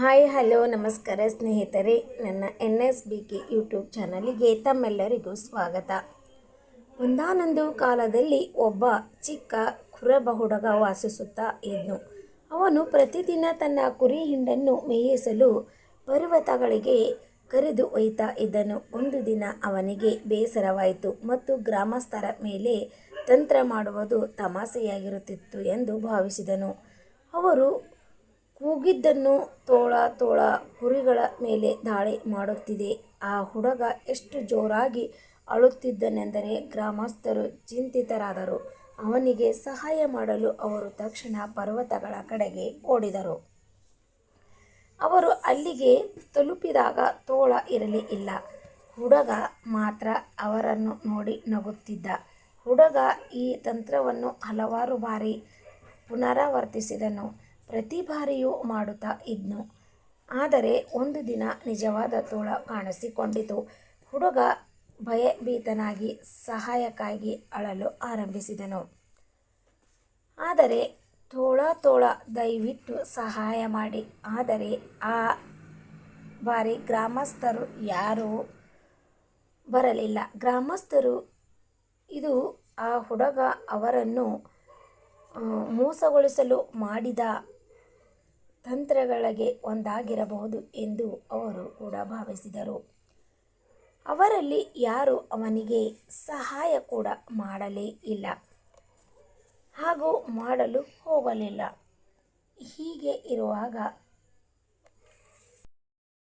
Hi, hello, ನಮಸ್ಕಾರ ಸ್ನೇಹಿತರೆ. ನನ್ನ N S B K YouTube ಚಾನಲಿಗೆ ತಮ್ಮೆಲ್ಲರಿಗೂ ಸ್ವಾಗತ. ಒಂದಾನೊಂದು ಕಾಲದಲ್ಲಿ ಒಬ್ಬ ಚಿಕ್ಕ ಕುರಬ ಹುಡುಗ ವಾಸಿಸುತ್ತಾ ಇದ್ನು. ಅವನು ಪ್ರತಿದಿನ ತನ್ನ ಕುರಿ ಹಿಂಡನ್ನು ಮೇಯಿಸಲು ಪರ್ವತಗಳಿಗೆ ಕರೆದು ಒಯ್ತಾ ಇದ್ದನು. ಒಂದು ದಿನ ಅವನಿಗೆ ಬೇಸರವಾಯಿತು ಮತ್ತು ಗ್ರಾಮಸ್ಥರ ಮೇಲೆ ತಂತ್ರ ಮಾಡುವುದು ತಮಾಸೆಯಾಗಿರುತ್ತಿತ್ತು ಎಂದು ಭಾವಿಸಿದನು. ಅವರು ಕೂಗಿದ್ದನ್ನು ತೋಳ ತೋಳ ಕುರಿಗಳ ಮೇಲೆ ದಾಳಿ ಮಾಡುತ್ತಿದೆ. ಆ ಹುಡುಗ ಎಷ್ಟು ಜೋರಾಗಿ ಅಳುತ್ತಿದ್ದನೆಂದರೆ ಗ್ರಾಮಸ್ಥರು ಚಿಂತಿತರಾದರು. ಅವನಿಗೆ ಸಹಾಯ ಮಾಡಲು ಅವರು ತಕ್ಷಣ ಪರ್ವತಗಳ ಕಡೆಗೆ ಓಡಿದರು. ಅವರು ಅಲ್ಲಿಗೆ ತಲುಪಿದಾಗ ತೋಳ ಇರಲೇ ಇಲ್ಲ. ಹುಡುಗ ಮಾತ್ರ ಅವರನ್ನು ನೋಡಿ ನಗುತ್ತಿದ್ದ. ಹುಡುಗ ಈ ತಂತ್ರವನ್ನು ಹಲವಾರು ಬಾರಿ ಪುನರಾವರ್ತಿಸಿದನು. ಪ್ರತಿ ಬಾರಿಯೂ ಮಾಡುತ್ತಾ ಇದ್ನು. ಆದರೆ ಒಂದು ದಿನ ನಿಜವಾದ ತೋಳ ಕಾಣಿಸಿಕೊಂಡಿತು. ಹುಡುಗ ಭಯಭೀತನಾಗಿ ಸಹಾಯಕ್ಕಾಗಿ ಅಳಲು ಆರಂಭಿಸಿದನು. ಆದರೆ ತೋಳ ತೋಳ ದಯವಿಟ್ಟು ಸಹಾಯ ಮಾಡಿ. ಆದರೆ ಆ ಬಾರಿ ಗ್ರಾಮಸ್ಥರು ಯಾರೂ ಬರಲಿಲ್ಲ. ಗ್ರಾಮಸ್ಥರು, ಇದು ಆ ಹುಡುಗ ಅವರನ್ನು ಮೋಸಗೊಳಿಸಲು ಮಾಡಿದ ತಂತ್ರಗಳಿಗೆ ಒಂದಾಗಿರಬಹುದು ಎಂದು ಅವರು ಕೂಡ ಭಾವಿಸಿದರು. ಅವರಲ್ಲಿ ಯಾರು ಅವನಿಗೆ ಸಹಾಯ ಕೂಡ ಮಾಡಲೇ ಇಲ್ಲ. ಹಾಗೂ ಮಾಡಲು ಹೋಗಲಿಲ್ಲ. ಹೀಗೆ ಇರುವಾಗ